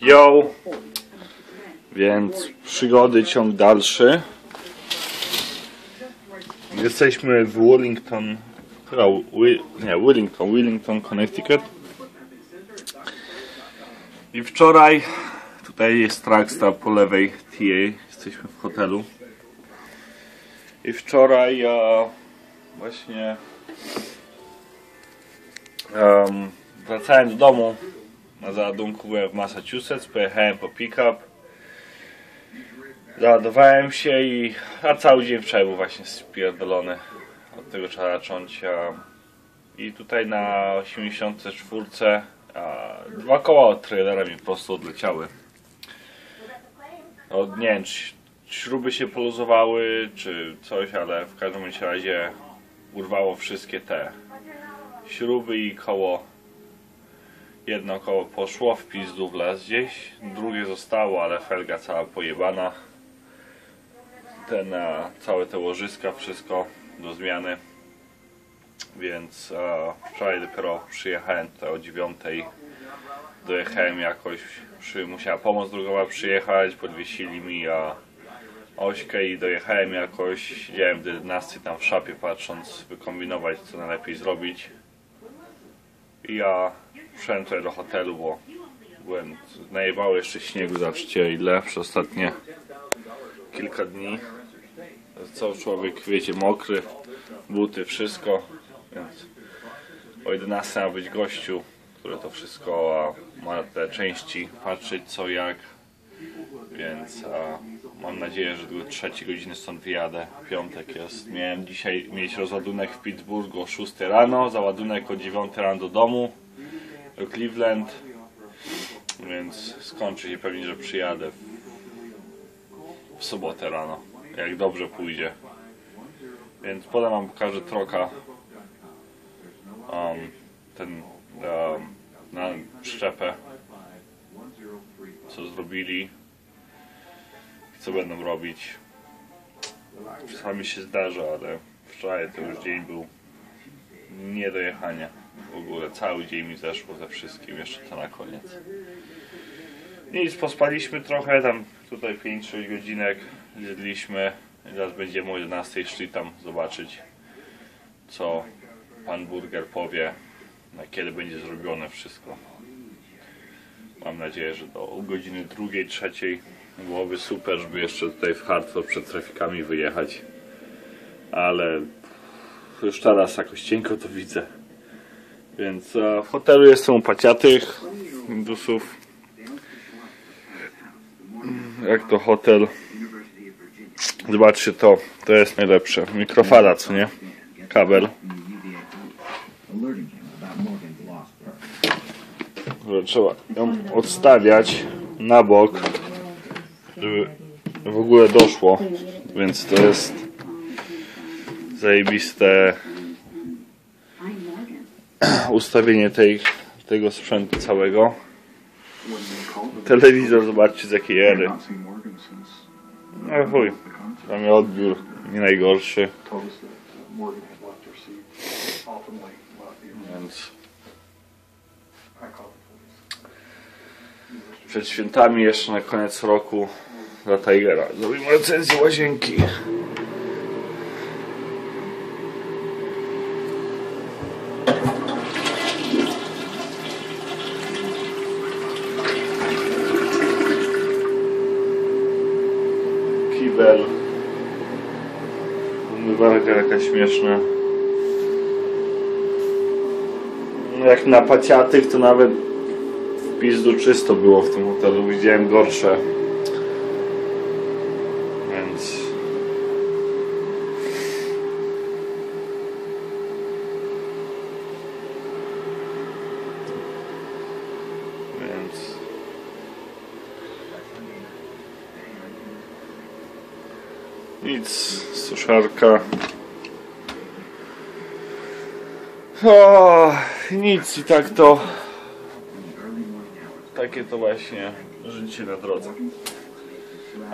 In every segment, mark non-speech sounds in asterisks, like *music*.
Yo! Więc przygody ciąg dalszy. Jesteśmy w Wellington, nie, Wellington, Wellington, Connecticut. I wczoraj, tutaj jest Tracksta po lewej TA, jesteśmy w hotelu. I wczoraj ja właśnie em, wracałem do domu na załadunku byłem w Massachusetts, pojechałem po pick-up. Załadowałem się i a cały dzień wczoraj był właśnie spierdolony. Od tego trzeba zacząć. I tutaj na 84 a, dwa koła od trailera mi po prostu odleciały. No, nie wiem, czy śruby się poluzowały, czy coś, ale w każdym razie urwało wszystkie te śruby i koło Jedno koło poszło w pizdu w las gdzieś, drugie zostało, ale felga cała pojebana. Ten, a, całe te łożyska, wszystko do zmiany. Więc a, wczoraj dopiero przyjechałem tutaj o dziewiątej. Dojechałem jakoś, przy, musiała pomoc drogowa przyjechać, podwiesili mi a, ośkę i dojechałem jakoś. Siedziałem do 11 tam w szapie patrząc, wykombinować co najlepiej zrobić. Ja tutaj do hotelu, bo byłem, najebało jeszcze śniegu, zobaczcie ile przez ostatnie kilka dni. Cały człowiek, wiecie, mokry, buty, wszystko, więc o 11 ma być gościu, który to wszystko ma te części, patrzeć co jak, więc a, mam nadzieję, że do trzeciej godziny stąd wyjadę, piątek jest. Miałem dzisiaj mieć rozładunek w Pittsburghu o 6 rano, załadunek o 9 rano do domu do Cleveland, więc skończy się pewnie, że przyjadę w, sobotę rano, jak dobrze pójdzie. Więc potem wam pokażę troka um, ten um, na przyczepę co zrobili co będą robić. Czasami się zdarza, ale wczoraj to już dzień był nie do jechania. W ogóle cały dzień mi zeszło ze wszystkim, jeszcze to na koniec. Nic, pospaliśmy trochę, tam tutaj 5-6 godzinek zjedliśmy. Teraz będziemy o 11 szli tam zobaczyć, co pan Burger powie, na kiedy będzie zrobione wszystko. Mam nadzieję, że do godziny drugiej, trzeciej byłoby super, żeby jeszcze tutaj w Hartford przed trafikami wyjechać. Ale już teraz jakoś cienko to widzę. Więc e, w hotelu jest są paciatych Indusów. Jak to hotel? Zobaczcie to, to jest najlepsze. Mikrofala, co nie? Kabel. Trzeba ją odstawiać na bok, żeby w ogóle doszło. Więc to jest zajebiste *clears throat* ustawienie tej, tego sprzętu całego. Telewizor, zobaczcie z jakiej ery. No chuj, mamy odbiór nie najgorszy. Więc przed świętami jeszcze na koniec roku dla Tigera zrobimy recenzję łazienki. kibel. Umywarka jakaś śmieszna. No Jak na paciatych to nawet w pizdu czysto było w tym hotelu. Widziałem gorsze. Więc... Więc... Nic, suszarka. O, nic i tak to. Takie to właśnie życie na drodze.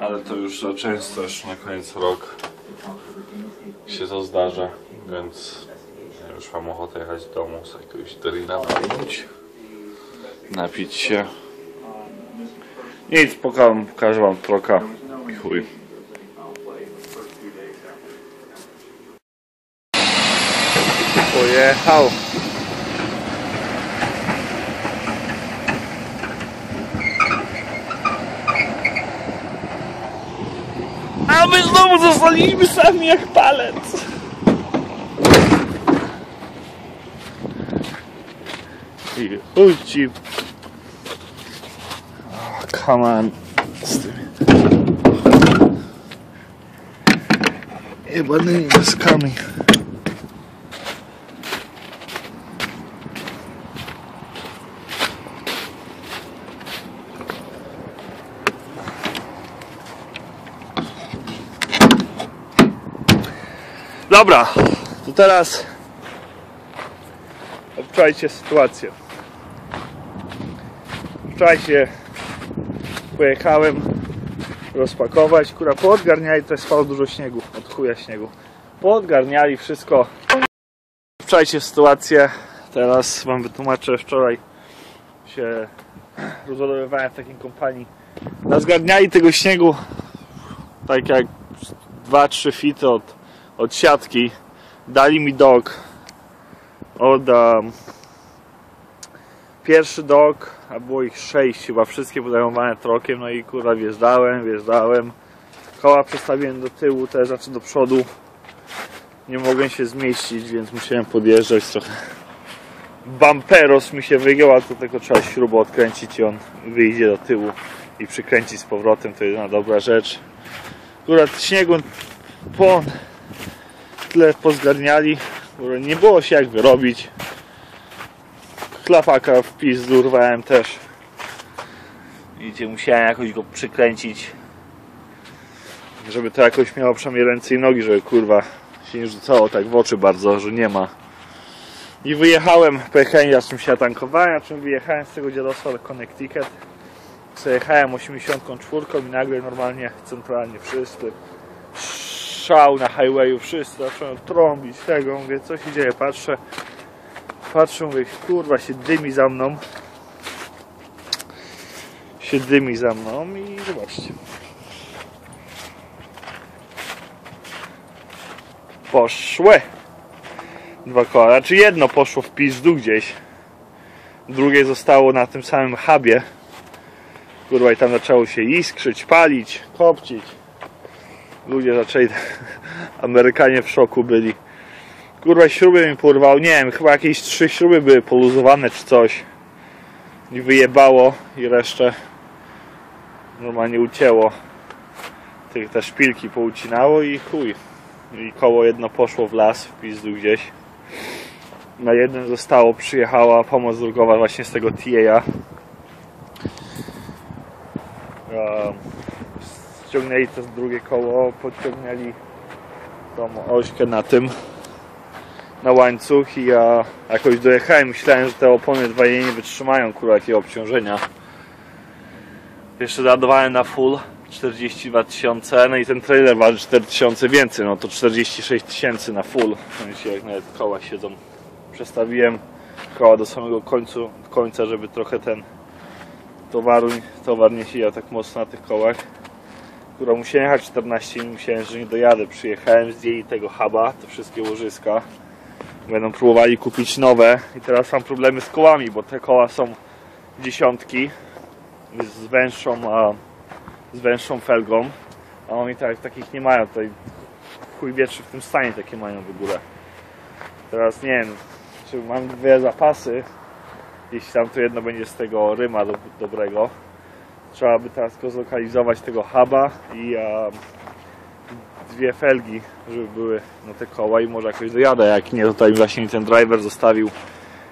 Ale to już za często, już na koniec rok się to zdarza, więc już mam ochotę jechać do domu, z jakiegoś drina walnąć napić się. Nic, pokażę, pokażę wam troka i chuj. Oh yeah, how? A my znowu zostaliśmy sami jak palec! I chodźcie! Oh, come on! Ebony just coming. Dobra, to teraz obczajcie sytuację. Wczoraj się pojechałem rozpakować, kura poodgarniali, to spało dużo śniegu, od chuja śniegu. Poodgarniali wszystko. Wczorajcie sytuację, teraz wam wytłumaczę, wczoraj się rozładowywałem w takiej kompanii. Nazgarniali tego śniegu tak jak 2-3 fity od, od siatki. Dali mi dog od um, pierwszy dog, a było ich sześć chyba, wszystkie podejmowane trokiem, no i kurwa wjeżdżałem, wjeżdżałem. Koła przestawiłem do tyłu, te znaczy do przodu. Nie mogłem się zmieścić, więc musiałem podjeżdżać trochę. Bamperos mi się wygiął, ale to tylko trzeba śrubę odkręcić i on wyjdzie do tyłu i przykręcić z powrotem, to jedna dobra rzecz. Akurat śniegu po tyle pozgarniali, Kurwa, nie było się jak wyrobić. Klapaka w pizdu urwałem też. Widzicie, musiałem jakoś go przykręcić. Żeby to jakoś miało przynajmniej ręce i nogi, żeby kurwa się nie rzucało tak w oczy bardzo, że nie ma. I wyjechałem, pojechałem, ja czym się tankowałem, a czym wyjechałem z tego dziadostwa do Connecticut. Przejechałem 84 i nagle normalnie centralnie wszyscy szał na highwayu, wszyscy zacząłem trąbić tego, mówię, co się dzieje, patrzę, patrzę, mówię, kurwa, się dymi za mną, się dymi za mną i zobaczcie. Poszły. Dwa koła, znaczy jedno poszło w pizdu gdzieś, drugie zostało na tym samym hubie, kurwa, i tam zaczęło się iskrzyć, palić, kopcić ludzie zaczęli, *laughs* Amerykanie w szoku byli. Kurwa, śruby mi porwał, nie wiem, chyba jakieś trzy śruby były poluzowane czy coś. I wyjebało i resztę normalnie ucięło. Tych te szpilki poucinało i chuj. I koło jedno poszło w las, w pizdu gdzieś. Na jednym zostało, przyjechała pomoc drogowa właśnie z tego TA. Um, ściągnęli to drugie koło, podciągnęli tą ośkę na tym na łańcuch i ja jakoś dojechałem. Myślałem, że te opony dwa nie wytrzymają kurwa jakiego obciążenia. Jeszcze załadowałem na full 42 tysiące, no i ten trailer waży 4000 więcej, no to 46 tysięcy na full, no jak nawet koła siedzą. Przestawiłem koła do samego końcu, końca, żeby trochę ten towaru, towar nie siedział tak mocno na tych kołach która musiałem jechać 14 minut, myślałem, że nie dojadę. Przyjechałem, zdjęli tego huba, te wszystkie łożyska. Będą próbowali kupić nowe i teraz mam problemy z kołami, bo te koła są dziesiątki z węższą, a, z węższą felgą, a oni tak, takich nie mają. Tutaj chuj wie, czy w tym stanie takie mają w ogóle. Teraz nie wiem, czy mam dwie zapasy, jeśli tam to jedno będzie z tego ryma do, dobrego Trzeba by teraz go zlokalizować tego huba i dwie felgi, żeby były na te koła i może jakoś dojadę. Jak nie, tutaj właśnie ten driver zostawił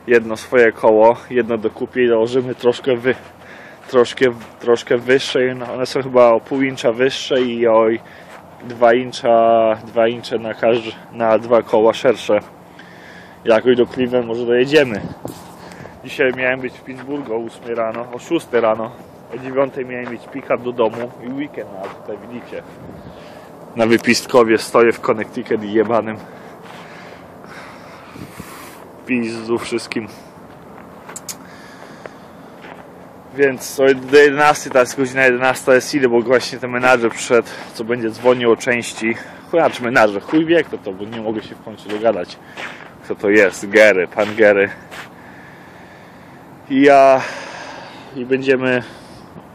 jedno swoje koło, jedno dokupię i dołożymy troszkę wy, troszkę, troszkę wyższe. No, one są chyba o pół incza wyższe i o 2 incza, 2 incze na, każdy, na dwa koła szersze. Jakoś do Cleveland może dojedziemy. Dzisiaj miałem być w Pittsburghu o 8 rano, o 6 rano. O 9 miałem mieć pick-up do domu i weekend, a tutaj widzicie. Na wypistkowie stoję w Connecticut i jebanym pizdu wszystkim. Więc do 11, teraz godzina 11 jest ile, bo właśnie ten menadżer przyszedł, co będzie dzwonił o części. Znaczy menadżer, chuj wie kto to, bo nie mogę się w końcu dogadać, kto to jest. Gery, pan Gery. I ja... I będziemy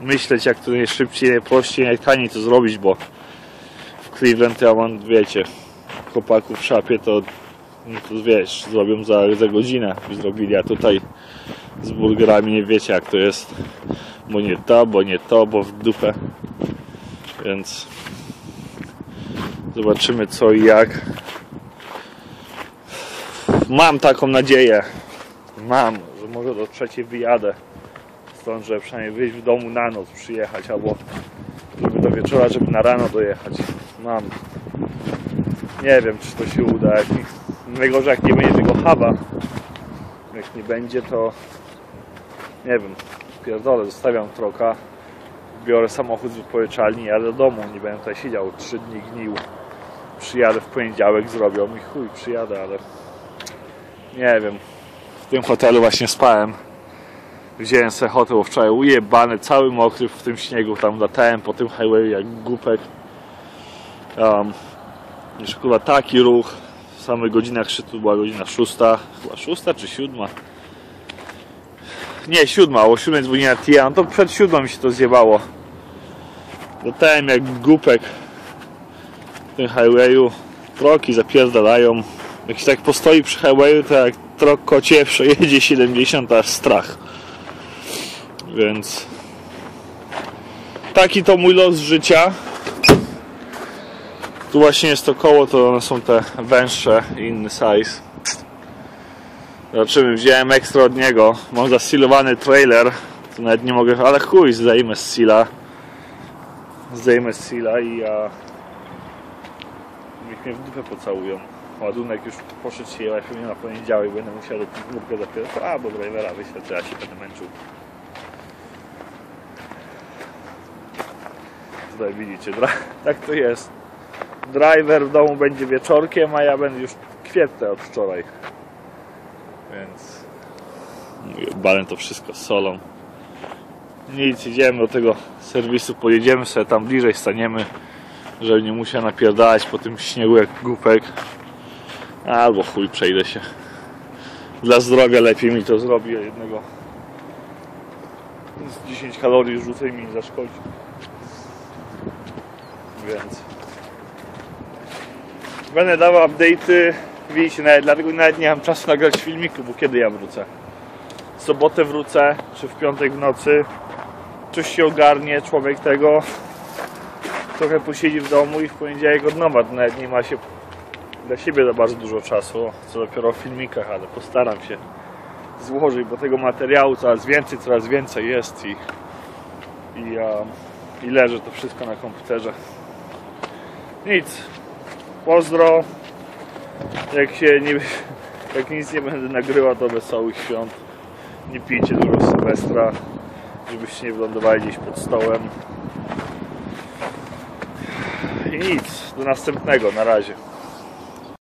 myśleć jak to najszybciej, najprościej, najtaniej to zrobić, bo w Cleveland ja mam, wiecie, chłopaków w szapie to, no to wiesz, zrobią za, za godzinę, zrobili, a tutaj z burgerami nie wiecie jak to jest, bo nie to, bo nie to, bo w dupę, więc zobaczymy co i jak. Mam taką nadzieję, mam, że może do trzeciej wyjadę stąd, żeby przynajmniej wyjść w domu na noc, przyjechać, albo żeby do wieczora, żeby na rano dojechać. Mam. Nie wiem, czy to się uda. Jak najgorzej, jak nie będzie tego huba. Jak nie będzie, to nie wiem, pierdolę, zostawiam troka, biorę samochód z wypożyczalni i jadę do domu. Nie będę tutaj siedział 3 dni gnił. Przyjadę w poniedziałek, zrobią i chuj, przyjadę, ale nie wiem. W tym hotelu właśnie spałem. Wziąłem sobie hotel wczoraj ujebany, cały mokry w tym śniegu, tam latałem po tym highwayu jak głupek. Um, jeszcze kurwa taki ruch, w samych godzinach szczytu była godzina szósta, chyba szósta czy siódma. Nie, siódma, o siódmej dzwoniła Tia, no to przed siódmą mi się to zjebało. Latałem jak głupek w tym highwayu, troki zapierdalają. Jak się tak postoi przy highwayu, to jak trok kocie przejedzie 70, aż strach. Więc taki to mój los życia. Tu właśnie jest to koło, to one są te węższe i inny size. Zobaczymy, wziąłem ekstra od niego. Mam zasilowany trailer. To nawet nie mogę, ale chuj, zdejmę z sila. Zdejmę z sila i ja... Niech mnie w dupę pocałują. Ładunek już poszedł się na poniedziałek, będę musiał do górkę dopiero. A, bo drivera to ja się będę męczył. Tutaj widzicie, *laughs* tak to jest. Driver w domu będzie wieczorkiem, a ja będę już kwietne od wczoraj. Więc balę to wszystko z solą. Nic, idziemy do tego serwisu, pojedziemy sobie tam bliżej, staniemy, żeby nie musiał napierdalać po tym śniegu jak głupek. Albo chuj, przejdę się. Dla zdrowia lepiej mi to zrobi, jednego z 10 kalorii rzucę mi nie zaszkodzi. Więc będę dawał update'y. Widzicie, nawet, dlatego nawet nie mam czasu nagrać filmiku, bo kiedy ja wrócę? W sobotę wrócę, czy w piątek w nocy. Coś się ogarnie, człowiek tego trochę posiedzi w domu i w poniedziałek od nowa. Nawet nie ma się dla siebie za bardzo dużo czasu, co dopiero w filmikach, ale postaram się złożyć, bo tego materiału coraz więcej, coraz więcej jest i, i, a, i leży to wszystko na komputerze. Nic. Pozdro. Jak się nie, jak nic nie będę nagrywał, to wesołych świąt. Nie pijcie dużo Sylwestra, żebyście nie wylądowali gdzieś pod stołem. I nic. Do następnego. Na razie.